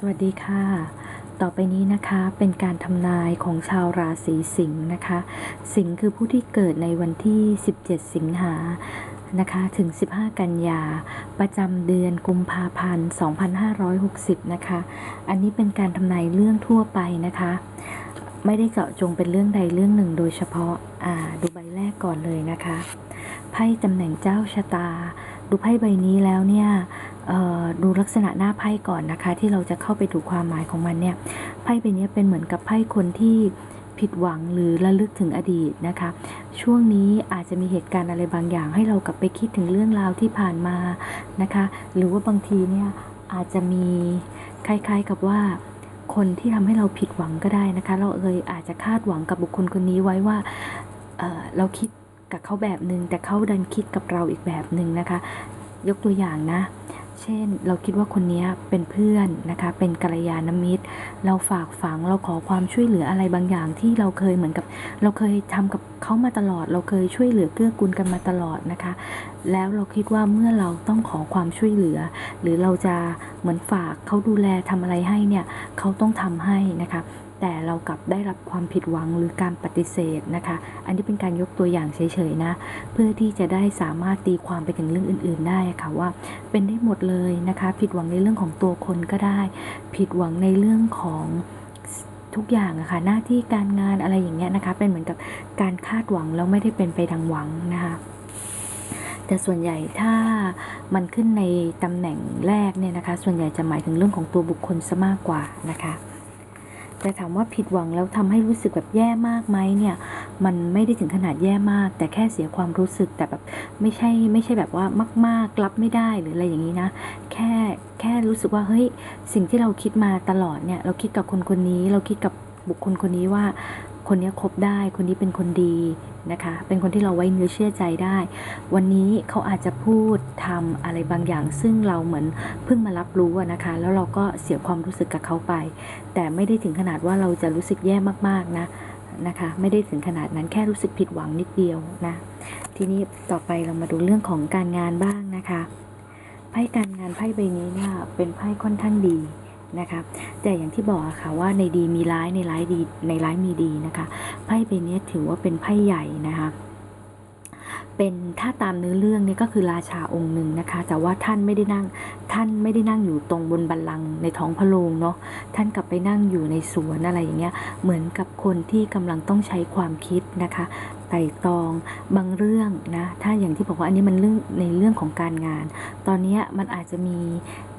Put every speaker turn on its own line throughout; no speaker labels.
สวัสดีค่ะ ต่อไปนี้นะคะเป็นการทำนายของชาวราศีสิงห์นะคะ สิงห์คือผู้ที่เกิดในวันที่ 17 สิงหานะคะถึง 15 กันยา ประจำเดือนกุมภาพันธ์ 2560 นะคะ อันนี้เป็นการทำนายเรื่องทั่วไปนะคะ ไม่ได้เจาะจงเป็นเรื่องใดเรื่องหนึ่งโดยเฉพาะ อ่า ดูใบแรกก่อนเลยนะคะ ไพ่ตำแหน่งเจ้าชะตา ดูไพ่ใบนี้แล้วเนี่ยดูลักษณะหน้าไพ่ก่อนนะคะ ที่เราจะเข้าไปดูความหมายของมันเนี่ยไพ่ใบนี้เป็นเหมือนกับไพ่คนที่ผิดหวังหรือระลึกถึงอดีตนะคะ ช่วงนี้อาจจะมีเหตุการณ์อะไรบางอย่าง ให้เรากลับไปคิดถึงเรื่องราวที่ผ่านมานะคะ หรือว่าบางทีเนี่ยอาจจะมีคล้ายๆกับว่าคนที่ทำให้เราผิดหวังก็ได้นะคะ เราเอยอาจจะคาดหวังกับบุคคลคนนี้ไว้ว่าเเราคิด กับเขาแบบหนึ่งแต่เขาดันคิดกับเราอีกแบบหนึ่งนะคะ ยกตัวอย่างนะ เช่นเราคิดว่าคนนี้เป็นเพื่อนนะคะ เป็นกัลยาณมิตร เราฝากฝังเราขอความช่วยเหลืออะไรบางอย่างที่เราเคยเหมือนกับ เราเคยทำกับเขามาตลอด เราเคยช่วยเหลือเกื้อกูลกันมาตลอดนะคะ แล้วเราคิดว่าเมื่อเราต้องขอความช่วยเหลือ หรือเราจะเหมือนฝากเขาดูแลทำอะไรให้เนี่ยเขาต้องทำให้นะคะ แต่เรากลับได้รับความผิดหวังหรือการปฏิเสธนะคะ อันนี้เป็นการยกตัวอย่างเฉยๆนะ เพื่อที่จะได้สามารถตีความไปถึงเรื่องอื่น ๆ ได้ค่ะว่า เป็นได้หมดเลยนะคะ ผิดหวังในเรื่องของตัวคนก็ได้ ผิดหวังในเรื่องของทุกอย่างอะค่ะหน้าที่การงานอะไรอย่างเงี้ยนะคะ เป็นเหมือนกับการคาดหวังแล้วไม่ได้เป็นไปดังหวังนะคะแต่ส่วนใหญ่ถ้ามันขึ้นในตำแหน่งแรกเนี่ยนะคะ ส่วนใหญ่จะหมายถึงเรื่องของตัวบุคคลซะมากกว่านะคะ แต่ถามว่าผิดหวังแล้วทำให้รู้สึกแบบแย่มากไหมเนี่ย มันไม่ได้ถึงขนาดแย่มาก แต่แค่เสียความรู้สึกแต่แบบไม่ใช่ไม่ใช่แบบว่ามากๆรับไม่ได้หรืออะไรอย่างนี้นะ แค่แค่รู้สึกว่าเฮ้ยสิ่งที่เราคิดมาตลอดเนี่ย เราคิดกับคนคนนี้ เราคิดกับบุคคลคนนี้ว่า คนนี้คบได้ คนนี้เป็นคนดีนะคะ เป็นคนที่เราไว้เนื้อเชื่อใจได้ วันนี้เขาอาจจะพูดทำอะไรบางอย่าง ซึ่งเราเหมือนเพิ่งมารับรู้นะคะ แล้วเราก็เสียความรู้สึกกับเขาไป แต่ไม่ได้ถึงขนาดว่าเราจะรู้สึกแย่มากๆนะนะคะ ไม่ได้ถึงขนาดนั้นแค่รู้สึกผิดหวังนิดเดียวนะ ทีนี้ต่อไปเรามาดูเรื่องของการงานบ้างนะคะ ไพ่การงานไพ่ใบนี้เนี่ยเป็นไพ่ค่อนข้างดี นะคะแต่อย่างที่บอกอะค่ะว่าในดีมีร้ายในร้ายดีในร้ายมีดีนะคะไพ่ใบนี้ถือว่าเป็นไพ่ใหญ่นะคะเป็นถ้าตามเนื้อเรื่องเนี่ยก็คือราชาองค์หนึ่งนะคะ แต่ว่าท่านไม่ได้นั่งท่านไม่ได้นั่งอยู่ตรงบนบัลลังก์ในท้องพระโรงเนาะท่านกลับไปนั่งอยู่ในสวนอะไรอย่างเงี้ยเหมือนกับคนที่กำลังต้องใช้ความคิดนะคะ ไต่ตองบางเรื่องนะถ้าอย่างที่บอกว่าอันนี้มันเรื่องในเรื่องของการงาน ตอนนี้มันอาจจะมี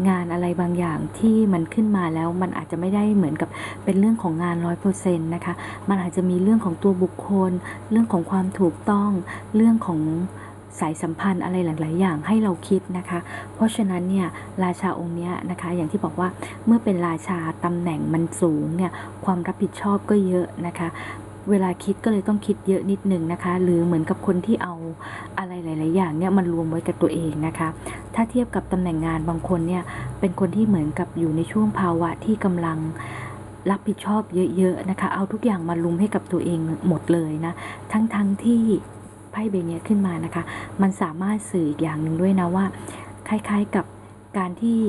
งานอะไรบางอย่างที่มันขึ้นมาแล้วมันอาจจะไม่ได้เหมือนกับเป็นเรื่องของงานร้อยเปอร์เซ็นต์นะคะมันอาจจะมีเรื่องของตัวบุคคล เรื่องของความถูกต้องเรื่องของสายสัมพันธ์อะไรหลาย ๆ อย่างให้เราคิดนะคะ เพราะฉะนั้นเนี่ยราชาองค์เนี้ยนะคะ อย่างที่บอกว่าเมื่อเป็นราชาตำแหน่งมันสูงเนี่ยความรับผิดชอบก็เยอะนะคะ เวลาคิดก็เลยต้องคิดเยอะนิดนึงนะคะ หรือเหมือนกับคนที่เอาอะไรหลาย ๆ อย่างเนี่ยมันรวมไว้กับตัวเองนะคะ ถ้าเทียบกับตำแหน่งงานบางคนเนี่ยเป็นคนที่เหมือนกับอยู่ในช่วงภาวะที่กำลังรับผิดชอบเยอะ ๆ นะคะ เอาทุกอย่างมาลุมให้กับตัวเองหมดเลยนะ ทั้งๆทที่ไพ่ใบเนี้ยขึ้นมานะคะ มันสามารถสื่ออีกอย่างหนึ่งด้วยนะว่า คล้าย ๆ กับการที่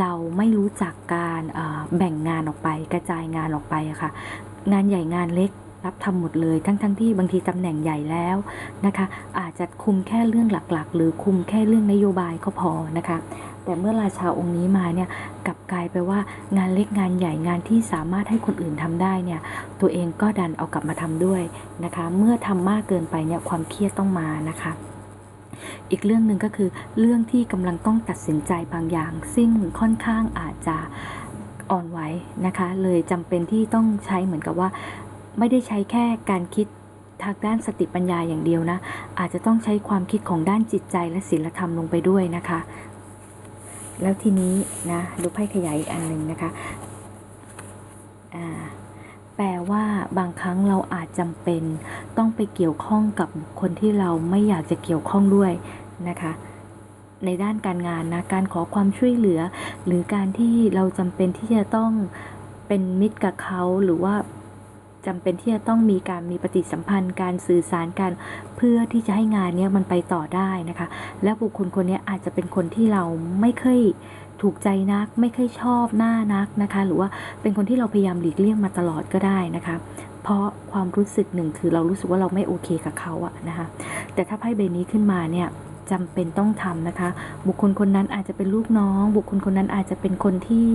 เราไม่รู้จักการแบ่งงานออกไปกระจายงานออกไปอะค่ะ งานใหญ่งานเล็ก รับทำหมดเลย ทั้งๆทที่บางทีตำแหน่งใหญ่แล้วนะคะ อาจจะคุมแค่เรื่องหลักๆ หรือคุมแค่เรื่องนโยบายก็พอนะคะ แต่เมื่อราชาองค์นี้มาเนี่ยกลับกลายไปว่างานเล็กงานใหญ่งานที่สามารถให้คนอื่นทำได้เนี่ยตัวเองก็ดันเอากลับมาทำด้วยนะคะ เมื่อทำมากเกินไปเนี่ยความเครียดต้องมานะคะอีกเรื่องหนึ่งก็คือเรื่องที่กำลังต้องตัดสินใจบางอย่าง ซึ่งค่อนข้างอาจจะอ่อนไหวนะคะ เลยจำเป็นที่ต้องใช้เหมือนกับว่า ไม่ได้ใช้แค่การคิดทางด้านสติปัญญาอย่างเดียวนะ อาจจะต้องใช้ความคิดของด้านจิตใจและศีลธรรมลงไปด้วยนะคะ แล้วทีนี้นะดูไพ่ขยายอีกอันหนึ่งนะคะแปลว่าบางครั้งเราอาจจำเป็นต้องไปเกี่ยวข้องกับคคลที่เราไม่อยากจะเกี่ยวข้องด้วยนะคะในด้านการงานนะการขอความช่วยเหลือ หรือการที่เราจำเป็นที่จะต้องเป็นมิตรกับเขาหรือว่า จำเป็นที่จะต้องมีการมีปฏิสัมพันธ์การสื่อสารกันเพื่อที่จะให้งานเนี้ยมันไปต่อได้นะคะ และบุคคลคนนี้อาจจะเป็นคนที่เราไม่เคยถูกใจนักไม่เคยชอบหน้านักนะคะ หรือว่าเป็นคนที่เราพยายามหลีกเลี่ยงมาตลอดก็ได้นะคะ เพราะความรู้สึกหนึ่งคือเรารู้สึกว่าเราไม่โอเคกับเขาอะนะคะ แต่ถ้าไพ่ใบนี้ขึ้นมาเนี่ยจำเป็นต้องทำนะคะ บุคคลคนนั้นอาจจะเป็นลูกน้อง บุคคลคนนั้นอาจจะเป็นคนที่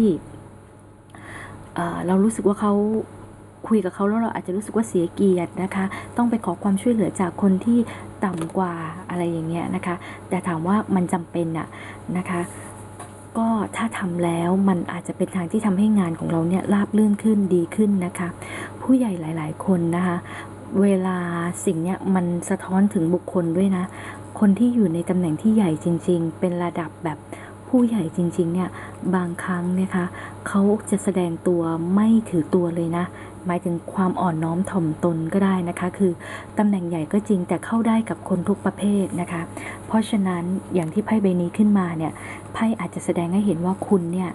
เเรารู้สึกว่าเขา คุยกับเขาแล้วเราอาจจะรู้สึกว่าเสียเกียรตินะคะ ต้องไปขอความช่วยเหลือจากคนที่ต่ำกว่าอะไรอย่างเงี้ยนะคะ แต่ถามว่ามันจำเป็นอะนะคะก็ถ้าทำแล้วมันอาจจะเป็นทางที่ทำให้งานของเราเนี่ยราบรื่นขึ้นดีขึ้นนะคะ ผู้ใหญ่หลาย ๆ คนนะคะ เวลาสิ่งเนี้ยมันสะท้อนถึงบุคคลด้วยนะ คนที่อยู่ในตำแหน่งที่ใหญ่จริง ๆ เป็นระดับแบบผู้ใหญ่จริง ๆ เนี่ยบางครั้งนะคะเขาจะแสดงตัวไม่ถือตัวเลยนะ หมายถึงความอ่อนน้อมถ่อมตนก็ได้นะคะ คือตำแหน่งใหญ่ก็จริงแต่เข้าได้กับคนทุกประเภทนะคะ เพราะฉะนั้นอย่างที่ไพ่ใบนี้ขึ้นมาเนี่ยไพ่อาจจะแสดงให้เห็นว่าคุณเนี่ย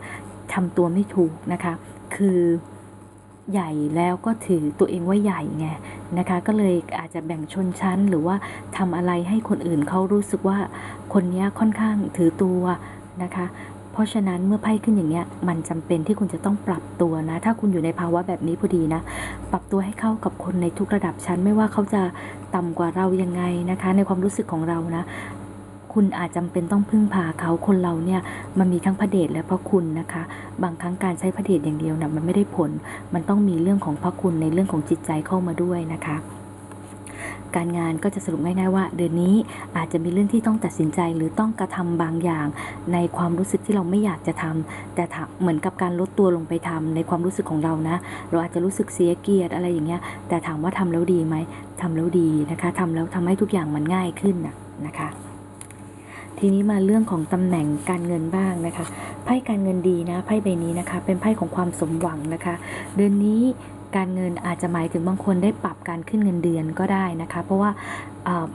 ทำตัวไม่ถูกนะคะ คือใหญ่แล้วก็ถือตัวเองว่าใหญ่ไงนะคะ ก็เลยอาจจะแบ่งชนชั้นหรือว่าทำอะไรให้คนอื่นเขารู้สึกว่าคนนี้ค่อนข้างถือตัวนะคะ ราะฉะนั้นเมื่อไพ่ขึ้นอย่างเงี้ยมันจำเป็นที่คุณจะต้องปรับตัวนะ ถ้าคุณอยู่ในภาวะแบบนี้พอดีนะ ปรับตัวให้เข้ากับคนในทุกระดับชั้น ไม่ว่าเขาจะต่ำกว่าเรายังไงนะคะ ในความรู้สึกของเรานะคุณอาจจำเป็นต้องพึ่งพาเขาคนเราเนี่ยมันมีทั้งพระเดชและพระคุณนะคะ บางครั้งการใช้พระเดชอย่างเดียวนะมันไม่ได้ผล มันต้องมีเรื่องของพระคุณในเรื่องของจิตใจเข้ามาด้วยนะคะ การงานก็จะสรุปง่ายๆว่า เดือนนี้อาจจะมีเรื่องที่ต้องตัดสินใจหรือต้องกระทำบางอย่าง ในความรู้สึกที่เราไม่อยากจะทำแต่เหมือนกับการลดตัวลงไปทำในความรู้สึกของเรานะ เราอาจจะรู้สึกเสียเกียรติอะไรอย่างเงี้ย แต่ถามว่าทำแล้วดีไหมทำแล้วดีนะคะทำแล้วทำให้ทุกอย่างมันง่ายขึ้นนะนะคะทีนี้มาเรื่องของตำแหน่งการเงินบ้างนะคะ ไพ่การเงินดีนะ ไพ่ใบนี้นะคะ เป็นไพ่ของความสมหวังนะคะ เดือนนี้ การเงินอาจจะหมายถึงบางคนได้ปรับการขึ้นเงินเดือนก็ได้นะคะ เพราะว่า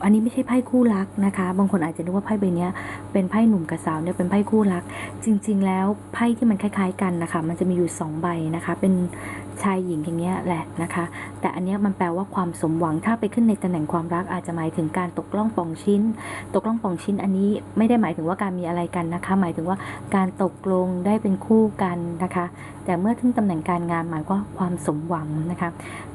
อันนี้ไม่ใช่ไพ่คู่รักนะคะ บางคนอาจจะนึกว่าไพ่ใบเนี้ยเป็นไพ่หนุ่มกับสาวเนี่ยเป็นไพ่คู่รัก จริง ๆ แล้วไพ่ที่มันคล้าย ๆ กันนะคะ มันจะมีอยู่สองใบนะคะ เป็น ชายหญิงอย่างเงี้ยแหละนะคะ แต่อันเนี้ยมันแปลว่าความสมหวังถ้าไปขึ้นในตำแหน่งความรักอาจจะหมายถึงการตกล่องปองชิ้น ตกล่องปองชิ้นอันนี้ไม่ได้หมายถึงว่าการมีอะไรกันนะคะ หมายถึงว่าการตกลงได้เป็นคู่กันนะคะ แต่เมื่อถึงตำแหน่งการงานหมายว่าความสมหวังนะคะ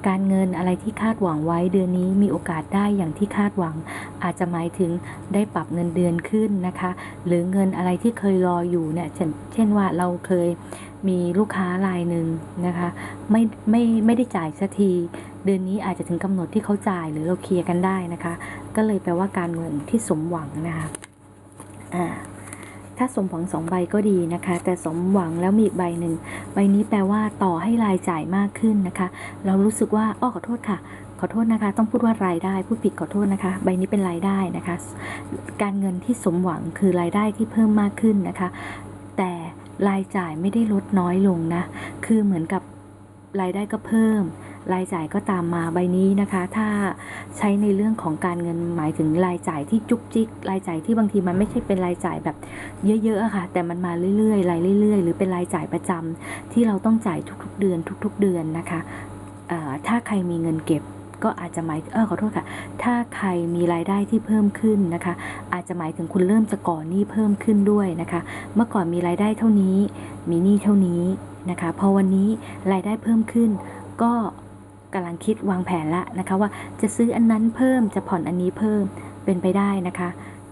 การเงินอะไรที่คาดหวังไว้เดือนนี้มีโอกาสได้อย่างที่คาดหวัง อาจจะหมายถึงได้ปรับเงินเดือนขึ้นนะคะ หรือเงินอะไรที่เคยรออยู่เนี่ยเช่นเช่นว่าเราเคย มีลูกค้ารายหนึ่งนะคะไม่ไม่ไม่ได้จ่ายสักที เดือนนี้อาจจะถึงกำหนดที่เขาจ่ายหรือเราเคลียร์กันได้นะคะ ก็เลยแปลว่าการเงินที่สมหวังนะคะอ่าถ้าสมหวังสองใบก็ดีนะคะ แต่สมหวังแล้วมีอีกใบหนึ่งใบนี้แปลว่าต่อให้รายจ่ายมากขึ้นนะคะ เรารู้สึกว่าอ้อขอโทษค่ะขอโทษนะคะ ต้องพูดว่ารายได้พูดผิดขอโทษนะคะ ใบนี้เป็นรายได้นะคะ การเงินที่สมหวังคือรายได้ที่เพิ่มมากขึ้นนะคะ แต่ รายจ่ายไม่ได้ลดน้อยลงนะ คือเหมือนกับรายได้ก็เพิ่ม รายจ่ายก็ตามมาใบนี้นะคะ ถ้าใช้ในเรื่องของการเงินหมายถึงรายจ่ายที่จุกจิก รายจ่ายที่บางทีมันไม่ใช่เป็นรายจ่ายแบบเยอะๆค่ะ แต่มันมาเรื่อยๆรายเรื่อย ๆ หรือเป็นรายจ่ายประจำที่เราต้องจ่ายทุกๆเดือนทุก ๆ เดือนนะคะถ้าใครมีเงินเก็บ ก็อาจจะหมายเออขอโทษค่ะ ถ้าใครมีรายได้ที่เพิ่มขึ้นนะคะ อาจจะหมายถึงคุณเริ่มจะก่อหนี้เพิ่มขึ้นด้วยนะคะ เมื่อก่อนมีรายได้เท่านี้ มีหนี้เท่านี้นะคะ พอวันนี้รายได้เพิ่มขึ้น ก็กำลังคิดวางแผนละนะคะ ว่าจะซื้ออันนั้นเพิ่มจะผ่อนอันนี้เพิ่มเป็นไปได้นะคะ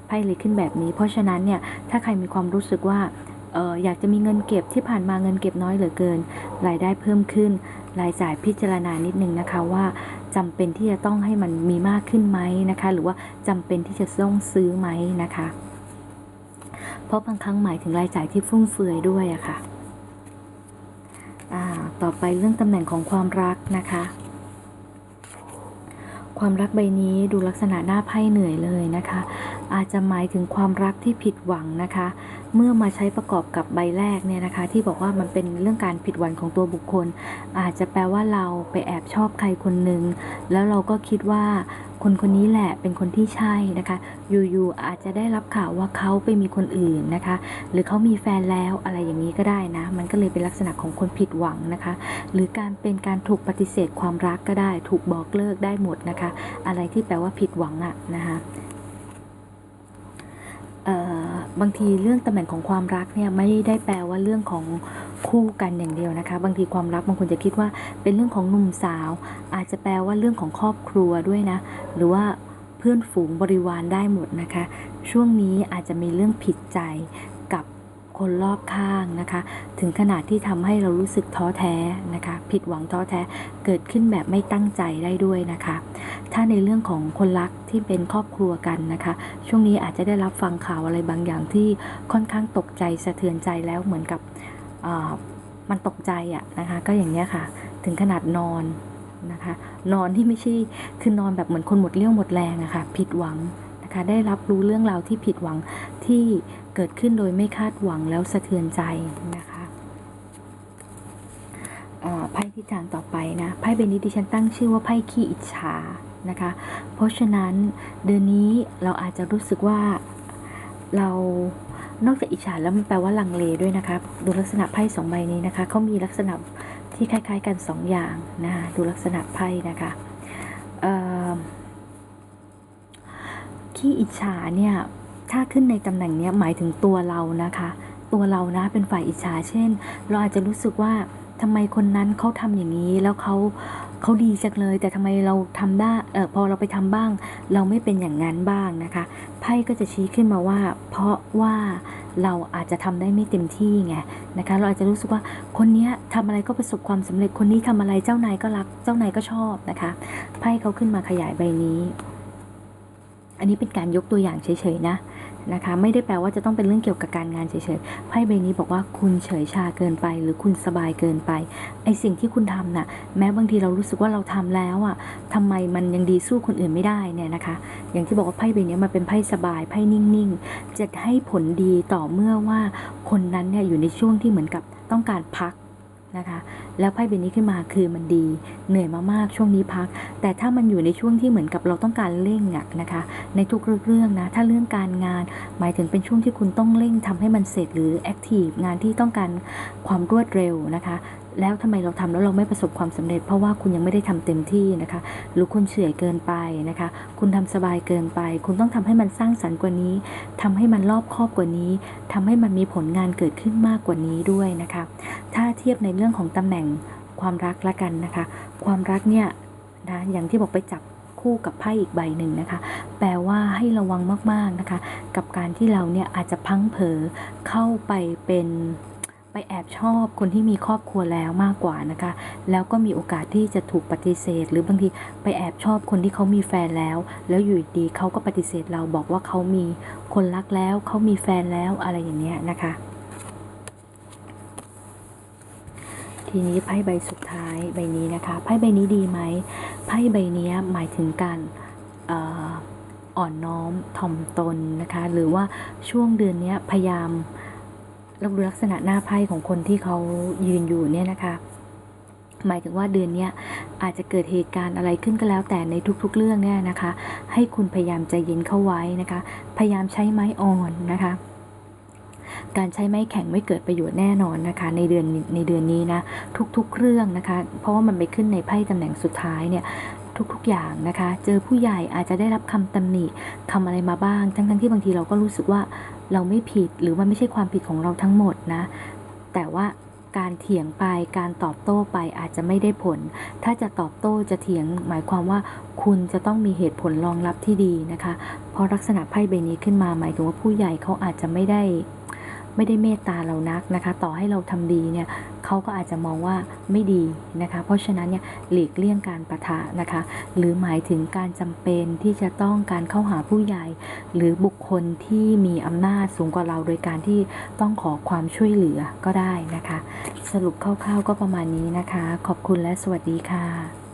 ไพ่เลยขึ้นแบบนี้ เพราะฉะนั้นเนี่ยถ้าใครมีความรู้สึกว่าเอออยากจะมีเงินเก็บที่ผ่านมาเงินเก็บน้อยเหลือเกิน รายได้เพิ่มขึ้น รายจ่ายพิจารณานิดนึงนะคะว่า จำเป็นที่จะต้องให้มันมีมากขึ้นไหมนะคะ หรือว่าจำเป็นที่จะต้องซื้อไหมนะคะ เพราะบางครั้งหมายถึงรายจ่ายที่ฟุ่มเฟือยด้วยอะค่ะอ่าต่อไปเรื่องตำแหน่งของความรักนะคะ ความรักใบนี้ดูลักษณะหน้าไพ่เหนื่อยเลยนะคะ อาจจะหมายถึงความรักที่ผิดหวังนะคะ เมื่อมาใช้ประกอบกับใบแรกเนี่ยนะคะ ที่บอกว่ามันเป็นเรื่องการผิดหวังของตัวบุคคล อาจจะแปลว่าเราไปแอบชอบใครคนหนึ่งแล้วเราก็คิดว่า คนคนนี้แหละเป็นคนที่ใช่นะคะ อยู่ๆอาจจะได้รับข่าวว่าเขาไปมีคนอื่นนะคะ หรือเขามีแฟนแล้วอะไรอย่างนี้ก็ได้นะ มันก็เลยเป็นลักษณะของคนผิดหวังนะคะ หรือการเป็นการถูกปฏิเสธความรักก็ได้ ถูกบอกเลิกได้หมดนะคะ อะไรที่แปลว่าผิดหวังอะนะคะบางทีเรื่องตำแหน่งของความรักเนี่ยไม่ได้แปลว่าเรื่องของ คู่กันอย่างเดียวนะคะ บางทีความรักบางคนจะคิดว่าเป็นเรื่องของหนุ่มสาว อาจจะแปลว่าเรื่องของครอบครัวด้วยนะ หรือว่าเพื่อนฝูงบริวารได้หมดนะคะ ช่วงนี้อาจจะมีเรื่องผิดใจกับคนรอบข้างนะคะ ถึงขนาดที่ทำให้เรารู้สึกท้อแท้นะคะ ผิดหวังท้อแท้เกิดขึ้นแบบไม่ตั้งใจได้ด้วยนะคะ ถ้าในเรื่องของคนรักที่เป็นครอบครัวกันนะคะ ช่วงนี้อาจจะได้รับฟังข่าวอะไรบางอย่างที่ค่อนข้างตกใจสะเทือนใจแล้วเหมือนกับ มันตกใจอะนะคะ ก็อย่างนี้ยค่ะ ถึงขนาดนอนนะคะ นอนที่ไม่ใช่คือนอนแบบเหมือนคนหมดเรี่ยวหมดแรงอะค่ะ ผิดหวังนะคะ ได้รับรู้เรื่องราวที่ผิดหวังที่เกิดขึ้นโดยไม่คาดหวังแล้วสะเทือนใจนะคะไพ่ที่จานต่อไปนะไพ่ใบนี้ดิฉันตั้งชื่อว่าไพ่ขี้อิจฉานะคะ เพราะฉะนั้นเดือนนี้เราอาจจะรู้สึกว่าเรา นอกจากอิจฉาแล้วมันแปลว่าลังเลด้วยนะคะ ดูลักษณะไพ่สองใบนี้นะคะเขามีลักษณะที่คล้าย ๆ กันสองอย่างนะคะดูลักษณะไพ่นะคะขี้อิจฉาเนี่ยถ้าขึ้นในตำแหน่งนี้หมายถึงตัวเรานะคะ ตัวเรานะเป็นฝ่ายอิจฉาเช่น เราอาจจะรู้สึกว่า ทำไมคนนั้นเขาทำอย่างนี้แล้วเขาเขาดีจังเลย แต่ทำไมเราทำได้เออพอเราไปทำบ้าง เราไม่เป็นอย่างนั้นบ้างนะคะไพ่ก็จะชี้ขึ้นมาว่า เพราะว่าเราอาจจะทำได้ไม่เต็มที่ไงนะคะ เราอาจจะรู้สึกว่าคนนี้ยทำอะไรก็ประสบความสำเร็จคนนี้ทำอะไรเจ้านายก็รักเจ้านายก็ชอบนะคะไพ่เขาขึ้นมาขยายใบนี้ อันนี้เป็นการยกตัวอย่างเฉยๆนะนะคะ ไม่ได้แปลว่าจะต้องเป็นเรื่องเกี่ยวกับการงานเฉยๆไพ่ใบนี้บอกว่าคุณเฉยชาเกินไป หรือคุณสบายเกินไปไอสิ่งที่คุณทำน่ะ แม้บางทีเรารู้สึกว่าเราทำแล้วอะทำไมมันยังดีสู้คนอื่นไม่ได้เนี่ยนะคะ อย่างที่บอกว่าไพ่ใบนี้มันเป็นไพ่สบายไพ่นิ่งๆ จะให้ผลดีต่อเมื่อว่าคนนั้นเนี่ยอยู่ในช่วงที่เหมือนกับต้องการพัก นะคะ แล้วไพ่ใบนี้ขึ้นมาคือมันดี เหนื่อยมามากช่วงนี้พัก แต่ถ้ามันอยู่ในช่วงที่เหมือนกับเราต้องการเร่งอะนะคะ ในทุกเรื่องนะ ถ้าเรื่องการงาน หมายถึงเป็นช่วงที่คุณต้องเร่งทำให้มันเสร็จหรือแอคทีฟงานที่ต้องการความรวดเร็วนะคะ แล้วทำไมเราทำแล้วเราไม่ประสบความสำเร็จ เพราะว่าคุณยังไม่ได้ทำเต็มที่นะคะ หรือคุณเฉื่อยเกินไปนะคะ คุณทำสบายเกินไป คุณต้องทำให้มันสร้างสรรค์กว่านี้ทำให้มันรอบคอบกว่านี้ทำให้มันมีผลงานเกิดขึ้นมากกว่านี้ด้วยนะคะ ถ้าเทียบในเรื่องของตำแหน่งความรักละกันนะคะ ความรักเนี่ยนะอย่างที่บอกไปจับคู่กับไพ่อีกใบหนึ่งนะคะ แปลว่าให้ระวังมากๆนะคะ กับการที่เราเนี่ยอาจจะพังเผลอเข้าไปเป็น ไปแอบชอบคนที่มีครอบครัวแล้วมากกว่านะคะ แล้วก็มีโอกาสที่จะถูกปฏิเสธ หรือบางทีไปแอบชอบคนที่เขามีแฟนแล้ว แล้วอยู่ดีเขาก็ปฏิเสธเราบอกว่าเขามีคนรักแล้วเขามีแฟนแล้วอะไรอย่างเงี้ยนะคะ ทีนี้ไพ่ใบสุดท้ายใบนี้นะคะไพ่ใบนี้ดีไหมไพ่ใบนี้หมายถึงการอ่อนน้อมถ่อมตนนะคะ หรือว่าช่วงเดือนนี้พยายาม เราดูลักษณะหน้าไพ่ของคนที่เขายืนอยู่เนี่ยนะคะ หมายถึงว่าเดือนนี้อาจจะเกิดเหตุการณ์อะไรขึ้นก็แล้วแต่ในทุกๆเรื่องเนี่ยนะคะ ให้คุณพยายามใจเย็นเข้าไว้นะคะ พยายามใช้ไม้อ่อนนะคะการใช้ไม้แข็งไม่เกิดประโยชน์แน่นอนนะคะ ในเดือนในเดือนนี้นะทุกๆเรื่องนะคะ เพราะว่ามันไปขึ้นในไพ่ตำแหน่งสุดท้ายเนี่ยทุกๆอย่างนะคะ เจอผู้ใหญ่อาจจะได้รับคำตำหนิคำอะไรมาบ้าง ทั้งๆที่บางทีเราก็รู้สึกว่า เราไม่ผิดหรือมันไม่ใช่ความผิดของเราทั้งหมดนะ แต่ว่าการเถียงไปการตอบโต้ไปอาจจะไม่ได้ผล ถ้าจะตอบโต้จะเถียง หมายความว่าคุณจะต้องมีเหตุผลรองรับที่ดีนะคะ เพราะลักษณะไพ่ใบนี้ขึ้นมาหมายถึงว่าผู้ใหญ่เขาอาจจะไม่ได้ ไม่ได้เมตตาเรานักนะคะ ต่อให้เราทำดีเนี่ยเขาก็อาจจะมองว่าไม่ดีนะคะ เพราะฉะนั้นเนี่ยหลีกเลี่ยงการประทะนะคะ หรือหมายถึงการจำเป็นที่จะต้องการเข้าหาผู้ใหญ่ หรือบุคคลที่มีอำนาจสูงกว่าเราโดยการที่ต้องขอความช่วยเหลือก็ได้นะคะ สรุปคร่าวๆก็ประมาณนี้นะคะ ขอบคุณและสวัสดีค่ะ